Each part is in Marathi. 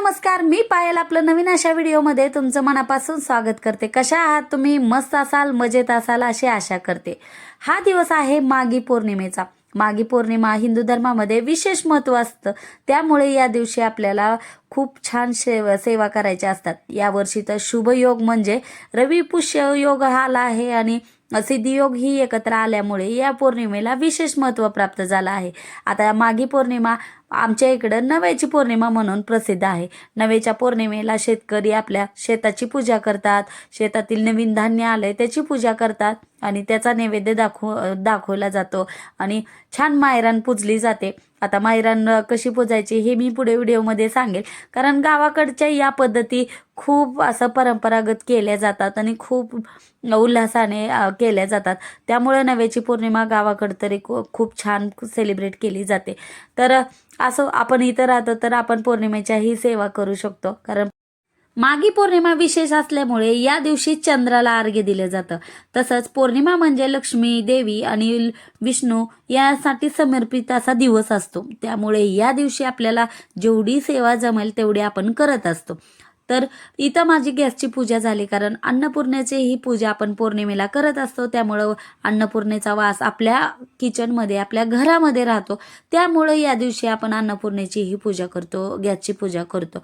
नमस्कार मी पायल आपलं नवीन अशा व्हिडिओमध्ये तुमचं मनापासून स्वागत करते. कशा आहात तुम्ही? मस्त असाल मजेत असाल अशी आशा करते. हा दिवस आहे मागी पौर्णिमेचा. मागी पौर्णिमा हिंदू धर्मामध्ये विशेष महत्त्व असतं. त्यामुळे या दिवशी आपल्याला खूप छान सेवा सेवा करायच्या असतात. यावर्षी तर शुभयोग म्हणजे रवी पुष्य योग हा आला आहे आणि सिद्धियोग ही एकत्र आल्यामुळे या पौर्णिमेला विशेष महत्त्व प्राप्त झालं आहे. आता मागी पौर्णिमा आमच्या इकडं नव्याची पौर्णिमा म्हणून प्रसिद्ध आहे. नव्याच्या पौर्णिमेला शेतकरी आपल्या शेताची पूजा करतात. शेतातील नवीन धान्य आलंय त्याची पूजा करतात आणि त्याचा नैवेद्य दाखव दाखवला जातो. आणि छान मायरान पूजली जाते. आता मायरान कशी पुजायची हे मी पुढे व्हिडिओमध्ये सांगेल. कारण गावाकडच्या या पद्धती खूप असं परंपरागत केल्या जातात आणि खूप उल्हासाने केल्या जातात. त्यामुळे नव्याची पौर्णिमा गावाकडं तरी खूप छान सेलिब्रेट केली जाते. तर असं आपण इथं राहतो तर आपण पौर्णिमेच्याही सेवा करू शकतो. कारण मागी पौर्णिमा विशेष असल्यामुळे या दिवशी चंद्राला अर्घ्य दिलं जातं. तसंच पौर्णिमा म्हणजे लक्ष्मी देवी आणि विष्णू यासाठी समर्पित असा दिवस असतो. त्यामुळे या दिवशी आपल्याला जेवढी सेवा जमेल तेवढी आपण करत असतो. तर इथं माझी गॅसची पूजा झाली कारण अन्नपूर्णेची ही पूजा आपण पौर्णिमेला करत असतो. त्यामुळं अन्नपूर्णेचा वास आपल्या किचनमध्ये आपल्या घरामध्ये राहतो. त्यामुळं या दिवशी आपण अन्नपूर्णेची ही पूजा करतो गॅसची पूजा करतो.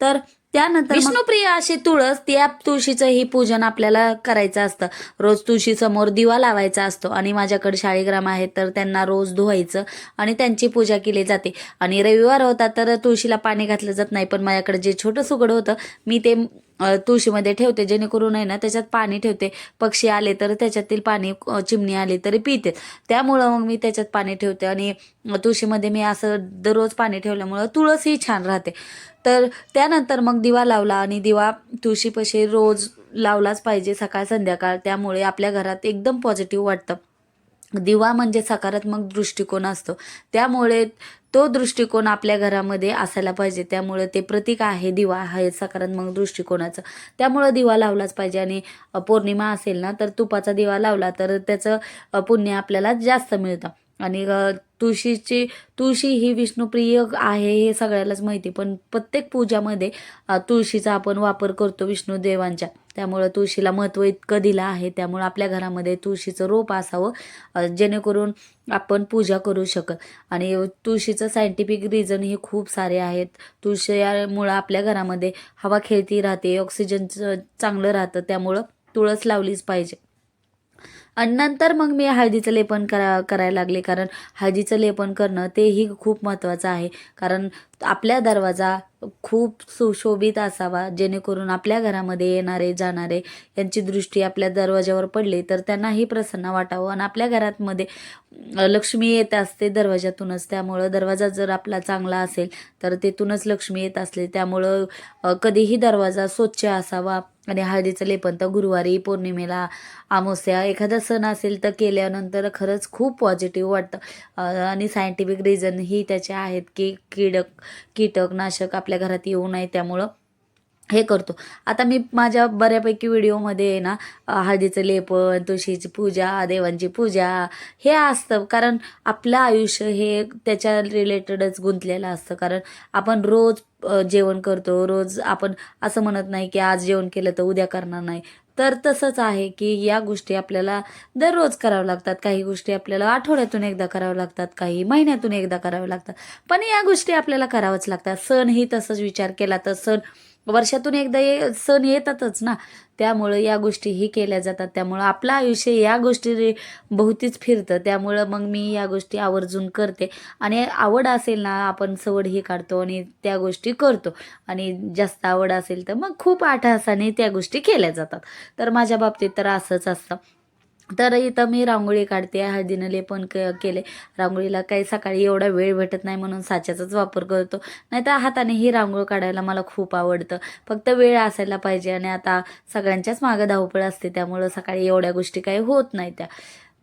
तर त्यानंतर मग- विष्णुप्रिय अशी तुळस त्या तुळशीचं ही पूजन आपल्याला करायचं असतं. रोज तुळशी समोर दिवा लावायचा असतो आणि माझ्याकडे शाळीग्राम आहेत तर त्यांना रोज धुवायचं आणि त्यांची पूजा केली जाते. आणि रविवार होता तर तुळशीला पाणी घातलं जात नाही पण माझ्याकडे जे छोटं सुगड होतं मी ते तुळशीमध्ये ठेवते जेणेकरून आहे ना त्याच्यात पाणी ठेवते. पक्षी आले तर त्याच्यातील पाणी चिमणी आली तरी पिते. त्यामुळं मग मी त्याच्यात पाणी ठेवते आणि तुळशीमध्ये मी असं दररोज पाणी ठेवल्यामुळं तुळस ही छान राहते. तर त्यानंतर मग दिवा लावला आणि दिवा तुळशीपाशी रोज लावलाच पाहिजे सकाळ संध्याकाळ. त्यामुळे आपल्या घरात एकदम पॉझिटिव्ह वाटतं. दिवा म्हणजे सकारात्मक दृष्टिकोन असतो. त्यामुळे तो दृष्टिकोन आपल्या घरामध्ये असायला पाहिजे. त्यामुळे ते प्रतीक आहे दिवा आहे सकारात्मक दृष्टिकोनाचं. त्यामुळं दिवा लावलाच पाहिजे आणि पौर्णिमा असेल ना तर तुपाचा दिवा लावला तर त्याचं पुण्य आपल्याला जास्त मिळतं. आणि तुळशीची तुळशी ही विष्णुप्रिय आहे हे सगळ्यालाच माहिती. पण प्रत्येक पूजामध्ये तुळशीचा आपण वापर करतो विष्णुदेवांच्या. त्यामुळं तुळशीला महत्त्व इतकं दिलं आहे. त्यामुळं आपल्या घरामध्ये तुळशीचं रोप असावं जेणेकरून आपण पूजा करू शकत. आणि तुळशीचं सायंटिफिक रिझन हे खूप सारे आहेत. तुळशीमुळं आपल्या घरामध्ये हवा खेळती राहते ऑक्सिजनचं चांगलं राहतं. त्यामुळं तुळस लावलीच पाहिजे. आणि नंतर मग मी हळदीचं लेपन करा करायला लागले. कारण हळदीचं लेपन करणं तेही खूप महत्त्वाचं आहे. कारण आपल्या दरवाजा खूप सुशोभित असावा जेणेकरून आपल्या घरामध्ये येणारे जाणारे यांची दृष्टी आपल्या दरवाजावर पडली तर त्यांनाही प्रसन्न वाटावं आणि आपल्या घरातमध्ये लक्ष्मी येत असते दरवाजातूनच त्यामुळं दरवाजा जर आपला चांगला असेल तर तेथूनच लक्ष्मी येत असले. त्यामुळं कधीही दरवाजा स्वच्छ असावा आणि हळदीचं लेपन तर गुरुवारी पौर्णिमेला अमावस्या एखादा सण असेल तर केल्यानंतर खरंच खूप पॉझिटिव्ह वाटतं. आणि सायंटिफिक रिझन ही त्याचे आहेत की कीडक कीटकनाशक आपल्या घरात येऊ नये त्यामुळं हे करतो. आता मी माझ्या बऱ्यापैकी व्हिडिओमध्ये आहे ना हळदीचं लेपन तुळशीची पूजा देवांची पूजा हे असतं. कारण आपलं आयुष्य हे त्याच्या रिलेटेडच गुंतलेलं असतं. कारण आपण रोज जेवण करतो. रोज आपण असं म्हणत नाही की आज जेवण केलं तर उद्या करणार नाही. तर तसंच आहे की या गोष्टी आपल्याला दररोज कराव्या लागतात. काही गोष्टी आपल्याला आठवड्यातून एकदा कराव्या लागतात काही महिन्यातून एकदा कराव्या लागतात. पण या गोष्टी आपल्याला कराव्याच लागतात. सण ही तसंच विचार केला तर सण वर्षातून एकदा ये सण येतातच ना. त्यामुळं या गोष्टीही केल्या जातात. त्यामुळं आपलं आयुष्य या गोष्टी भोवतीच फिरतं. त्यामुळं मग मी या गोष्टी आवर्जून करते. आणि आवड असेल ना आपण सवडही काढतो आणि त्या गोष्टी करतो. आणि जास्त आवड असेल तर मग खूप आठासाने त्या गोष्टी केल्या जातात. तर माझ्या बाबतीत तर असंच असतं. तर इथं मी रांगोळी काढते हळदीनं पण क केले. रांगोळीला काही सकाळी एवढा वेळ भेटत नाही म्हणून साच्याचाच वापर करतो. नाही तर हाताने ही रांगोळ काढायला मला खूप आवडतं. फक्त वेळ असायला पाहिजे आणि आता सगळ्यांच्याच मागं धावपळ असते त्यामुळं सकाळी एवढ्या गोष्टी काही होत नाही त्या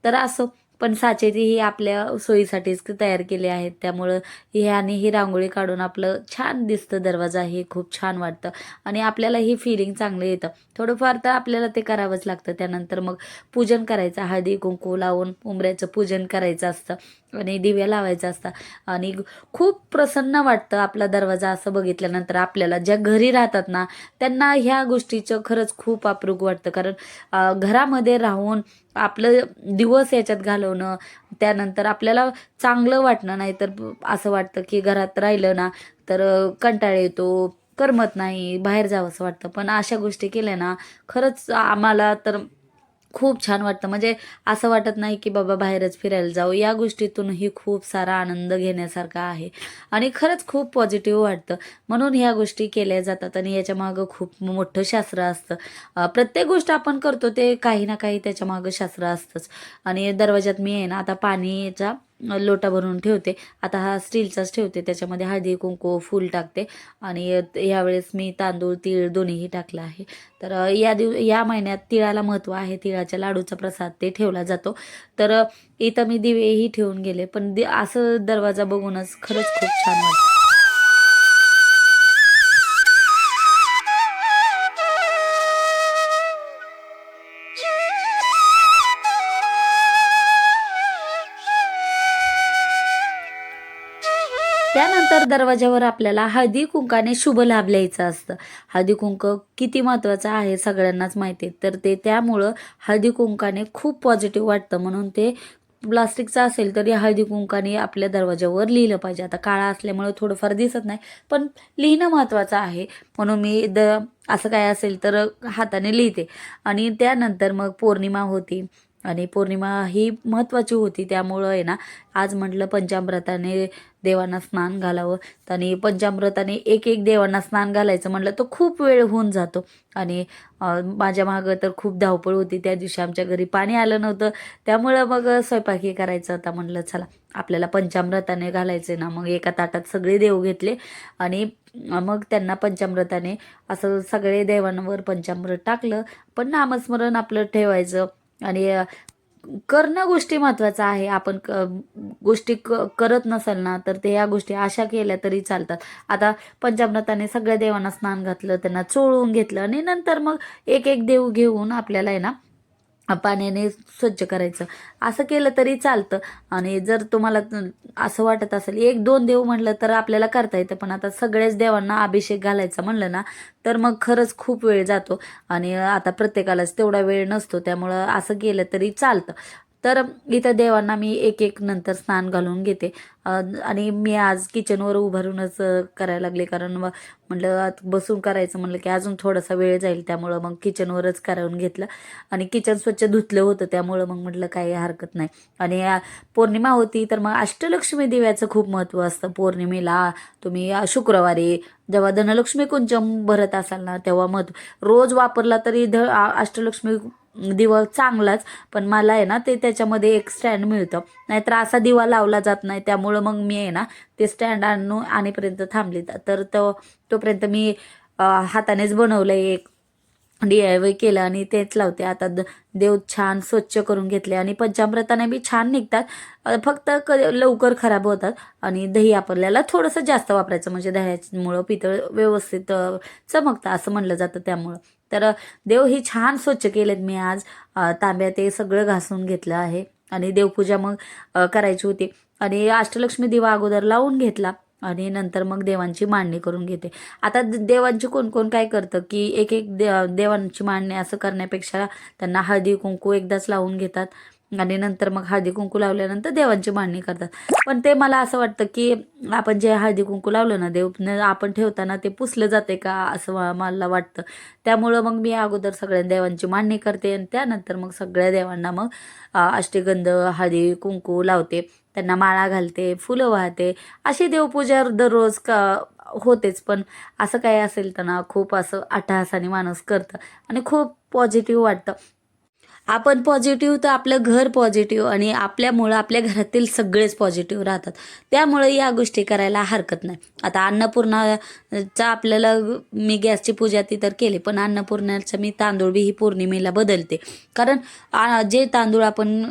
तर असो पण साचेती ही आपल्या सोयीसाठीच तयार केले आहेत. त्यामुळं हे आणि ही रांगोळी काढून आपलं छान दिसतं दरवाजा हे खूप छान वाटतं. आणि आपल्याला ही फिलिंग चांगलं येतं. थोडंफार तर आपल्याला ते करावंच लागतं. त्यानंतर मग पूजन करायचं. हळदी कुंकू लावून उंबऱ्याचं पूजन करायचं असतं. आणि दिव्या लावायचा असता आणि खूप प्रसन्न वाटतं आपला दरवाजा असं बघितल्यानंतर आपल्याला. ज्या घरी राहतात ना त्यांना ह्या गोष्टीचं खरंच खूप अप्रूप वाटतं. कारण घरामध्ये राहून आपलं दिवस याच्यात घालवणं त्यानंतर आपल्याला चांगलं वाटणं नाही तर असं वाटतं की घरात राहिलं ना तर कंटाळ कंटाळा येतो करमत नाही बाहेर जावं असं वाटतं. पण अशा गोष्टी केल्या ना खरंच आम्हाला तर खूप छान वाटतं. म्हणजे असं वाटत नाही की बाबा बाहेरच फिरायला जाऊ. या गोष्टीतूनही खूप सारा आनंद घेण्यासारखा आहे. आणि खरंच खूप पॉझिटिव्ह वाटतं. म्हणून ह्या गोष्टी केल्या जातात आणि याच्या मागं खूप मोठं शास्त्र असतं. प्रत्येक गोष्ट आपण करतो ते काही ना काही त्याच्या मागं शास्त्र असतंच. आणि दरवाज्यात मी आहे ना आता पाणीचा लोटा भरून ठेवते. आता हा स्टीलचाच ठेवते. त्याच्यामध्ये हळदी कुंकू फूल टाकते. आणि यावेळेस मी तांदूळ तीळ दोन्हीही टाकलं आहे. तर या दिव या महिन्यात तिळाला महत्त्व आहे. तिळाच्या लाडूचा प्रसाद ते ठेवला जातो. तर इथं मी दिवेही ठेवून गेले. पण दि असं दरवाजा बघूनच खरंच खूप छान वाटतं. त्यानंतर दरवाज्यावर आपल्याला हळदी कुंकाने शुभ लाभ लिहायचं असतं. हळदी कुंक किती महत्त्वाचं आहे सगळ्यांनाच माहिती आहे. तर ते त्यामुळं हळदी कुंकाने खूप पॉझिटिव्ह वाटतं. म्हणून ते प्लास्टिकचं असेल तर या हळदी कुंकाने आपल्या दरवाजावर लिहिलं पाहिजे. आता काळा असल्यामुळं थोडंफार दिसत नाही पण लिहिणं महत्त्वाचं आहे. म्हणून मी द असं काय असेल तर हाताने लिहिते. आणि त्यानंतर मग पौर्णिमा होती. आणि पौर्णिमा ही महत्त्वाची होती. त्यामुळं आहे ना आज म्हटलं पंचामृताने देवांना स्नान घालावं. आणि पंचामृताने एक एक देवांना स्नान घालायचं म्हटलं तर खूप वेळ होऊन जातो. आणि माझ्या मागं तर खूप धावपळ होती. त्या दिवशी आमच्या घरी पाणी आलं नव्हतं. त्यामुळं मग स्वयंपाकी करायचं. होता म्हटलं चला आपल्याला पंचामृताने घालायचे ना. मग एका ताटात सगळे देव घेतले. आणि मग त्यांना पंचामृताने असं सगळे देवांवर पंचामृत टाकलं. पण नामस्मरण आपलं ठेवायचं. आणि करणं गोष्टी महत्त्वाचं आहे. आपण क गोष्टी क करत नसेल ना तर ते ह्या गोष्टी अशा केल्या तरी चालतात. आता पंचामृताने सगळ्या देवांना स्नान घातलं त्यांना चोळून घेतलं आणि नंतर मग एक एक देव घेऊन आपल्याला आहे ना पाण्याने स्वच्छ करायचं. असं केलं तरी चालतं. आणि जर तुम्हाला असं वाटत असेल एक दोन देव म्हटलं तर आपल्याला करता येतं. पण आता सगळ्याच देवांना अभिषेक घालायचा म्हणलं ना तर मग खरंच खूप वेळ जातो. आणि आता प्रत्येकालाच तेवढा वेळ नसतो त्यामुळं असं केलं तरी चालतं. तर इथं देवांना मी एक एक नंतर स्नान घालून घेते. आणि मी आज किचनवर उभारूनच करायला लागले. कारण मग म्हटलं बसून करायचं म्हणलं की अजून थोडासा वेळ जाईल. त्यामुळं मग किचनवरच करावून घेतलं. आणि किचन स्वच्छ धुतलं होतं. त्यामुळं मग म्हटलं काही हरकत नाही. आणि पौर्णिमा होती तर मग अष्टलक्ष्मी देव्याचं खूप महत्त्व असतं. पौर्णिमेला तुम्ही शुक्रवारी जेव्हा धनलक्ष्मी कुंचम भरत असाल ना तेव्हा महत्त्व रोज वापरला तरी ध आ- अष्टलक्ष्मी दिवा चांगलाच पण मला आहे ना ते त्याच्यामध्ये एक स्टँड मिळतं. नाहीतर असा दिवा लावला जात नाही त्यामुळं मग मी आहे ना ते स्टँड आणू आणेपर्यंत थांबली. तर तो तोपर्यंत मी हातानेच बनवलं एक डी आय वाय केलं आणि तेच लावते. आता द देव छान स्वच्छ करून घेतले आणि पंचामृताने बी छान निघतात. फक्त क लवकर खराब होतात आणि दही आपल्याला थोडंसं जास्त वापरायचं. म्हणजे दह्यामुळं पितळ व्यवस्थित चमकतं असं म्हणलं जातं त्यामुळं. तर देव ही छान स्वच्छ केलेत मी आज. तांब्या ते सगळं घासून घेतलं आहे. आणि देवपूजा मग करायची होती. आणि अष्टलक्ष्मी दिवा अगोदर लावून घेतला. आणि नंतर मग देवांची मांडणी करून घेते. आता देवांची कोण कोण काय करतं? की एक एक दे देवांची मांडणी असं करण्यापेक्षा त्यांना हळदी कुंकू एकदाच लावून घेतात. आणि नंतर मग हळदी कुंकू लावल्यानंतर देवांची मांडणी करतात. पण ते मला असं वाटतं की आपण जे हळदी कुंकू लावलं ना देव आपण ठेवताना ते पुसलं जाते का असं मला वाटतं. त्यामुळं मग मी अगोदर सगळ्या देवांची मांडणी करते आणि त्यानंतर मग सगळ्या देवांना मग अष्टगंध हळदी कुंकू लावते. त्यांना माळा घालते फुलं वाहते. अशी देवपूजा दररोज का होतेच. पण असं काही असेल तर ना खूप असं अट्टहासाने माणूस करतं. आणि खूप पॉझिटिव्ह वाटतं. आपण पॉझिटिव्ह तर आपलं घर पॉझिटिव्ह आणि आपल्यामुळं आपल्या घरातील सगळेच पॉझिटिव्ह राहतात. त्यामुळे या गोष्टी करायला हरकत नाही. आता अन्नपूर्णाचा आपल्याला मी गॅसची पूजा ती तर केली पण अन्नपूर्णाचं मी तांदूळ बी ही पौर्णिमेला बदलते. कारण जे तांदूळ आपण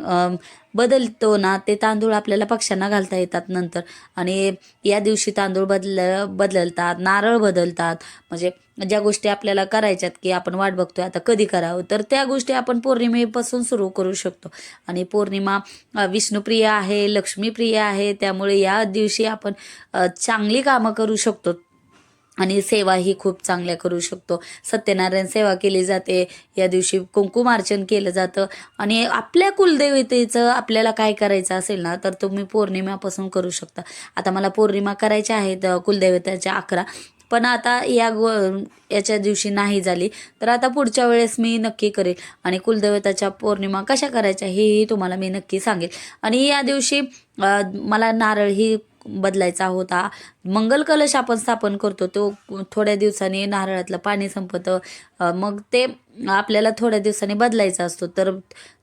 बदलतो ना ते तांदूळ आपल्याला पक्ष्यांना घालता येतात नंतर. आणि या दिवशी तांदूळ बदल बदलतात नारळ बदलतात. म्हणजे ज्या गोष्टी आपल्याला करायच्यात की आपण वाट बघतोय आता कधी करावं? तर त्या गोष्टी आपण पौर्णिमेपासून सुरू करू शकतो. आणि पौर्णिमा विष्णुप्रिय आहे लक्ष्मीप्रिय आहे त्यामुळे या दिवशी आपण चांगली कामं करू शकतो. आणि सेवा ही खूप चांगल्या करू शकतो. सत्यनारायण सेवा केली जाते. या दिवशी कुंकुमार्चन केलं जातं. आणि आपल्या कुलदेवतेचं आपल्याला काय करायचं असेल ना तर तुम्ही पौर्णिमापासून करू शकता. आता मला पौर्णिमा करायच्या आहेत कुलदेवतेच्या कुलदैवताच्या अकरा. पण आता या गो याच्या दिवशी नाही झाली. तर आता पुढच्या वेळेस मी नक्की करेल. आणि कुलदैवताच्या पौर्णिमा कशा करायच्या हेही तुम्हाला मी नक्की सांगेल. आणि या दिवशी मला नारळ ही बदलायचा होता. मंगल कलश आपण स्थापन करतो तो थोड्या दिवसांनी नारळातलं पाणी संपतं. मग ते आपल्याला थोड्या दिवसांनी बदलायचा असतो. तर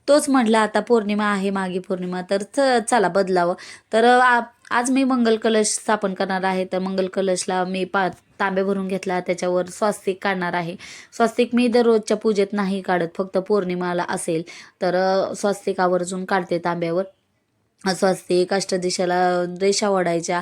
तोच म्हटला आता पौर्णिमा आहे मागी पौर्णिमा तर च- चला बदलावं. तर आ- आज मी मंगल कलश स्थापन करणार आहे. तर मंगल कलशला मी पा तांबे भरून घेतला. त्याच्यावर स्वास्तिक काढणार आहे. स्वास्तिक मी दररोजच्या पूजेत नाही काढत. फक्त पौर्णिमाला असेल. तर स्वास्तिक आवर्जून काढते तांब्यावर. स्वस्तिक अष्टदिशाला रेषा ओढायच्या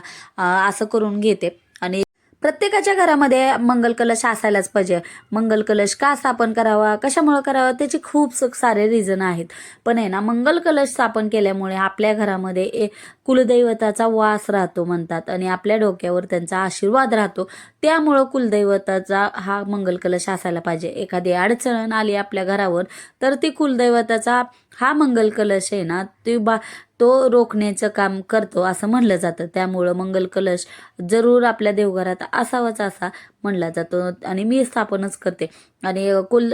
असं करून घेते. आणि प्रत्येकाच्या घरामध्ये मंगल कलश असायलाच पाहिजे. मंगल कलश का स्थापन करावा कशामुळे करावा त्याचे खूप स- सारे रिझन आहेत. पण आहे ना मंगल कलश स्थापन केल्यामुळे आपल्या घरामध्ये ए- कुलदैवताचा वास राहतो म्हणतात. आणि आपल्या डोक्यावर त्यांचा आशीर्वाद राहतो. त्यामुळं कुलदैवताचा हा मंगल कलश असायला पाहिजे. एखादी अडचण आली आपल्या घरावर तर ती कुलदैवताचा हा मंगल कलश आहे ना ती बा तो रोखण्याचं काम करतो असं म्हणलं जातं. त्यामुळं मंगल कलश जरूर आपल्या देवघरात असावाच असा म्हणला जातो आणि मी स्थापनच करते. आणि कुल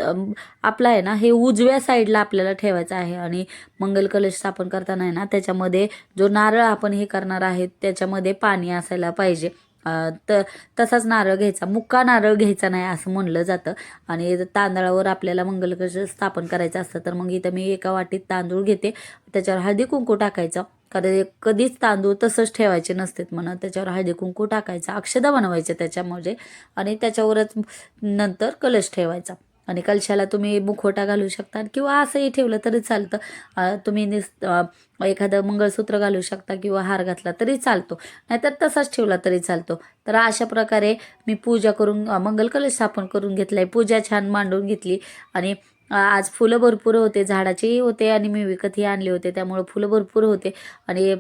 आपला आहे ना हे उजव्या साईडला आपल्याला ठेवायचं आहे आणि मंगल कलश स्थापन करताना आहे ना त्याच्यामध्ये जो नारळ आपण हे करणार आहे त्याच्यामध्ये पाणी असायला पाहिजे. त तसाच नारळ घ्यायचा. मुक्का नारळ घ्यायचा नाही असं म्हणलं जातं. आणि तांदळावर आपल्याला मंगलकश स्थापन करायचं असतं तर मग इथं मी एका वाटीत तांदूळ घेते. त्याच्यावर हळदी कुंकू टाकायचं. कारण कधीच तांदूळ तसंच ठेवायचे नसतात म्हणून त्याच्यावर हळदी कुंकू टाकायचा. अक्षदा बनवायच्या त्याच्यामध्ये. आणि त्याच्यावरच नंतर कलश ठेवायचा. आणि कलशाला तुम्ही मुखवटा घालू शकता किंवा असंही ठेवलं तरी चालतं. तुम्ही निस एखादं मंगळसूत्र घालू शकता किंवा हार घातला तरी चालतो. नाहीतर तसाच ठेवला तरी चालतो. तर अशा प्रकारे मी पूजा करून मंगल कलश स्थापन करून घेतलाय. पूजा छान मांडून घेतली आणि आज फुलं भरपूर होते. झाडाचेही होते आणि मी विकतही आणले होते. त्यामुळं फुलं भरपूर होते. आणि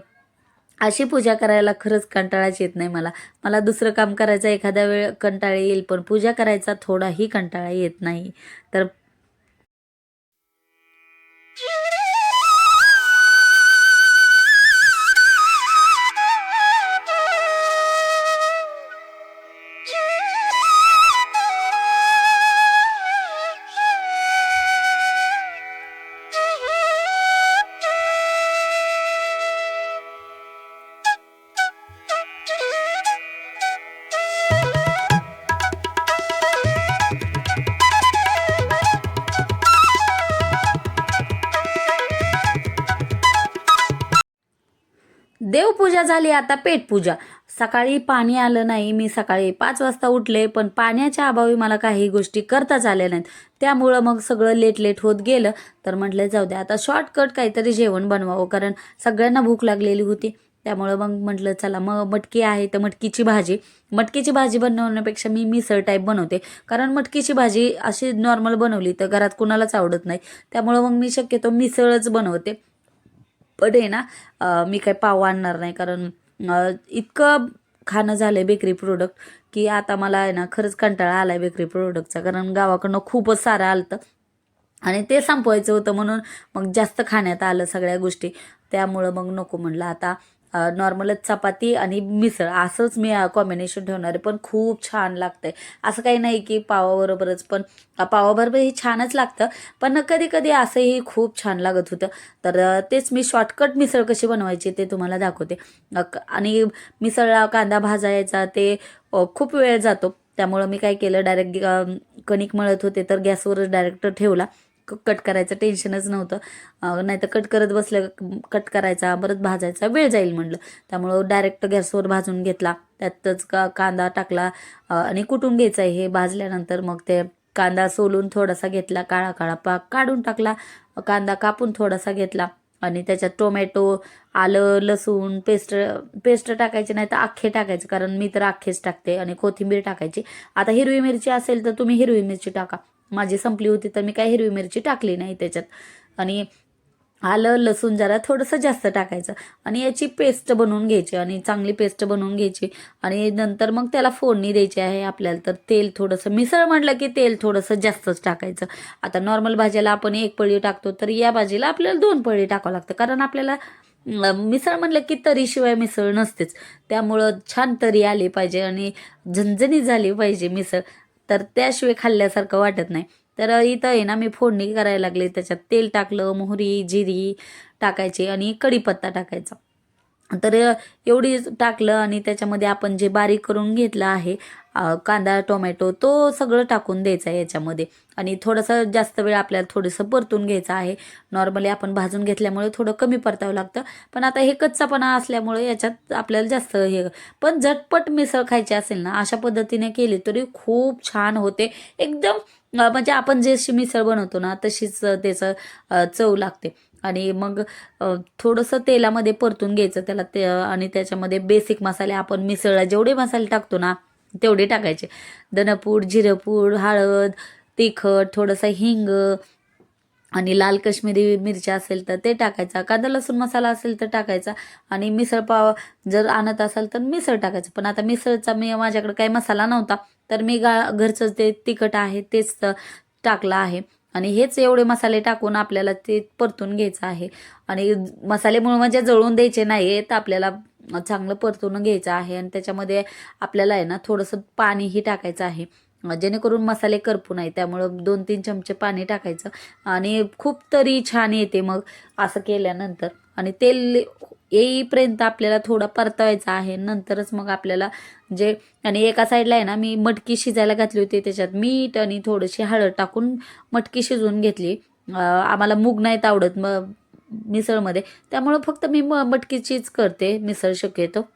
अशी पूजा करायला खरंच कंटाळाच येत नाही मला. मला दुसरं काम करायचं एखाद्या वेळ कंटाळा येईल पण पूजा करायचा थोडाही कंटाळा येत नाही. तर देवपूजा झाली आता पेटपूजा. सकाळी पाणी आलं नाही मी सकाळी पाच वाजता उठले पण पाण्याच्या अभावी मला काही गोष्टी करताच आल्या नाहीत. त्यामुळं मग सगळं लेट लेट होत गेलं. तर म्हटलं जाऊ द्या आता शॉर्टकट काहीतरी जेवण बनवावं कारण सगळ्यांना भूक लागलेली होती. त्यामुळं मग म्हटलं चला मग मटकी आहे तर मटकीची भाजी. मटकीची भाजी बनवण्यापेक्षा मी मिसळ टाईप बनवते कारण मटकीची भाजी अशी नॉर्मल बनवली तर घरात कुणालाच आवडत नाही. त्यामुळं मग मी शक्यतो मिसळच बनवते. पण आहे ना मी काही पाव आणणार नाही. कारण इतकं खाणं झालं आहे बेकरी प्रोडक्ट की आता मला आहे ना खरंच कंटाळा आला आहे बेकरी प्रोडक्टचा कारण गावाकडनं खूपच सारं आलं आणि ते संपवायचं होतं म्हणून मग जास्त खाण्यात आलं सगळ्या गोष्टी. त्यामुळं मग नको म्हणलं. आता नॉर्मलच चपाती आणि मिसळ असंच मी कॉम्बिनेशन ठेवणार आहे पण खूप छान लागतंय. असं काही नाही की पावाबरोबरच पण पावाबरोबर हे छानच लागतं. पण कधी कधी असंही खूप छान लागत होतं. तर तेच मी शॉर्टकट मिसळ कशी बनवायची ते तुम्हाला दाखवते. आणि मिसळला कांदा भाजायचा ते खूप वेळ जातो. त्यामुळं मी काय केलं डायरेक्ट कणिक मळत होते तर गॅसवरच डायरेक्ट ठेवला. कट करायचं टेन्शनच नव्हतं. नाहीतर कट करत बसलं कट करायचा परत भाजायचा वेळ जाईल म्हणलं. त्यामुळं डायरेक्ट गॅसवर भाजून घेतला. त्यातच का कांदा टाकला. आणि कुटून घ्यायचं आहे हे भाजल्यानंतर मग ते कांदा सोलून थोडासा घेतला काळा काळा पाक काढून टाकला. कांदा कापून थोडासा घेतला. आणि त्याच्यात टोमॅटो आलं लसूण पेस्ट पेस्ट टाकायची नाही तर अख्खे टाकायचे. कारण मी तर अख्खेच टाकते आणि कोथिंबीर टाकायची. आता हिरवी मिरची असेल तर तुम्ही हिरवी मिरची टाका. माझी संपली होती तर मी काय हिरवी मिरची टाकली नाही त्याच्यात. आणि आलं लसूण जरा थोडंसं जास्त टाकायचं. आणि याची पेस्ट बनवून घ्यायची आणि चांगली पेस्ट बनवून घ्यायची. आणि नंतर मग त्याला फोडणी द्यायची आहे आपल्याला. तर तेल थोडंसं मिसळ म्हटलं की तेल थोडंसं जास्तच टाकायचं. आता नॉर्मल भाजीला आपण एक पळी टाकतो तर या भाजीला आपल्याला दोन पळी टाकावं लागतं. कारण आपल्याला मिसळ म्हटलं की तरीशिवाय मिसळ नसतेच. त्यामुळं छान तरी आली पाहिजे आणि झणझणीत झाली पाहिजे मिसळ. तर त्याशिवाय खाल्ल्यासारखं वाटत नाही. तर इथं आहे ना मी फोडणी करायला लागले. त्याच्यात तेल टाकलं मोहरी जिरी टाकायची आणि कढीपत्ता टाकायचा. तर एवढी टाकलं आणि त्याच्यामध्ये आपण जे बारीक करून घेतलं आहे कांदा टोमॅटो तो सगळं टाकून द्यायचं आहे याच्यामध्ये. आणि थोडंसं जास्त वेळ आपल्याला थोडंसं परतून घ्यायचं आहे. नॉर्मली आपण भाजून घेतल्यामुळे थोडं कमी परतावं लागतं. पण आता हे कच्चापणा असल्यामुळे याच्यात आपल्याला जास्त हे पण झटपट मिसळ खायची असेल ना अशा पद्धतीने केली तरी खूप छान होते. एकदम म्हणजे आपण जशी मिसळ बनवतो ना तशीच त्याचं चव लागते. आणि मग थोडंसं तेलामध्ये परतून घ्यायचं त्याला ते आणि त्याच्यामध्ये बेसिक मसाले आपण मिसळला जेवढे मसाले टाकतो ना तेवढे टाकायचे. धनपूड जिरपूड हळद तिखट थोडंसं हिंग आणि लाल काश्मीरी मिरच्या असेल तर ते टाकायचा. कांदा लसूण मसाला असेल तर टाकायचा. आणि मिसळ पाव जर आणत असाल तर मिसळ टाकायचं. पण आता मिसळचा मी माझ्याकडे काही मसाला नव्हता. तर मी गा घरचं ते तिखट आहे तेच टाकलं आहे. आणि हेच एवढे मसाले टाकून आपल्याला ते परतून घ्यायचं आहे. आणि मसाले मूळ म्हणजे जळून द्यायचे नाही आहेत आपल्याला चांगलं परतून घ्यायचं आहे आणि त्याच्यामध्ये आपल्याला आहे ना थोडंसं पाणीही टाकायचं आहे. जेणेकरून मसाले करपू नाही त्यामुळं दोन तीन चमचे पाणी टाकायचं आणि खूप तरी छान येते मग असं केल्यानंतर. आणि तेल येईपर्यंत आपल्याला थोडा परतावायचा आहे. नंतरच मग आपल्याला जे आणि एका साईडला आहे ना मी मटकी शिजायला घातली होती त्याच्यात मीठ आणि थोडीशी हळद टाकून मटकी शिजवून घेतली. आम्हाला मूग नाहीत आवडत. मग मिसळमध्ये. त्यामुळं फक्त मी म मटकीचीच करते मिसळ शक्यतो.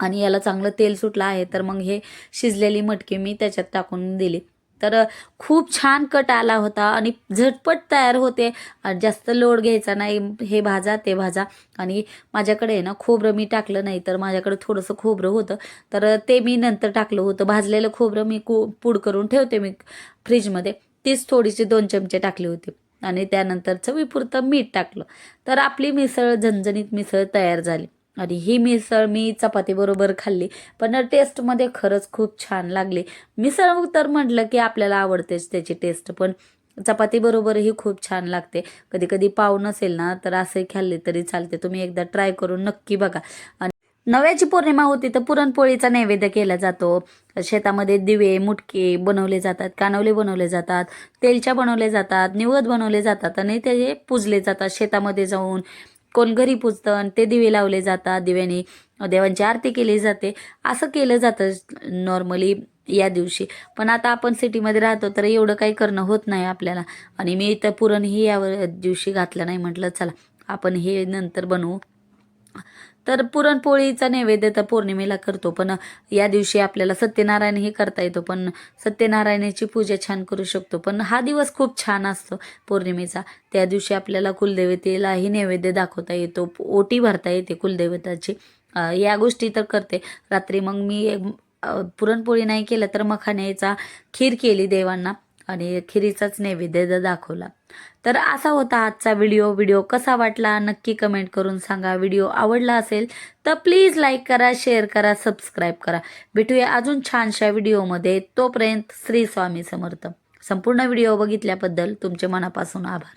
आणि याला चांगलं तेल सुटलं आहे तर मग हे शिजलेली मटकी मी त्याच्यात टाकून दिली. तर खूप छान कट आला होता आणि झटपट तयार होते. जास्त लोड घ्यायचा नाही हे भाजा ते भाजा. आणि माझ्याकडे आहे ना खोबरं मी टाकलं नाही तर माझ्याकडे थोडंसं खोबरं होतं. तर ते मी नंतर टाकलं होतं. भाजलेलं खोबरं मी कू पूड करून ठेवते मी फ्रीजमध्ये. तीच थोडीशी दोन चमचे टाकले होते. आणि त्यानंतर चवीपुरतं मीठ टाकलं. तर आपली मिसळ झणझणीत मिसळ तयार झाली. आणि ही मिसळ मी चपातीबरोबर खाल्ली. पण टेस्टमध्ये खरंच खूप छान लागली. मिसळ तर म्हटलं की आपल्याला आवडतेच त्याची टेस्ट पण चपातीबरोबरही खूप छान लागते. कधी कधी पाव नसेल ना तर असंही खाल्ले तरी चालते. तुम्ही एकदा ट्राय करून नक्की बघा. आणि नव्याची पौर्णिमा होती तर पुरणपोळीचा नैवेद्य केला जातो. शेतामध्ये दिवे मुटके बनवले जातात कानवले बनवले जातात तेलच्या बनवले जातात निवद बनवले जातात आणि ते पूजले जातात. शेतामध्ये जाऊन कोण घरी पुजतं आणि ते दिवे लावले जातात दिव्याने देवांची आरती केली जाते. असं केलं जातं नॉर्मली या दिवशी. पण आता आपण सिटीमध्ये राहतो तर एवढं काही करणं होत नाही आपल्याला. आणि मी इथं पुरणही या दिवशी घातलं नाही म्हटलं चला आपण हे नंतर बनवू. तर पुरणपोळीचा नैवेद्य तर पौर्णिमेला करतो पण या दिवशी आपल्याला सत्यनारायणही करता येतो पण सत्यनारायणाची पूजा छान करू शकतो. पण हा दिवस खूप छान असतो पौर्णिमेचा. त्या दिवशी आपल्याला कुलदेवतेलाही नैवेद्य दाखवता येतो ओटी भरता येते कुलदेवताची. या गोष्टी तर करते. रात्री मग मी पुरणपोळी नाही केलं तर मखाण्याचा खीर केली देवांना. आणि खिरीचाच नैवेद्य दाखवला. तर असा होता आजचा व्हिडिओ व्हिडिओ कसा वाटला? नक्की कमेंट करून सांगा. व्हिडिओ आवडला असेल तर प्लीज लाईक करा शेअर करा सबस्क्राईब करा. भेटूया अजून छानशा व्हिडिओमध्ये तोपर्यंत श्री स्वामी समर्थ. संपूर्ण व्हिडिओ बघितल्याबद्दल तुमचे मनापासून आभार.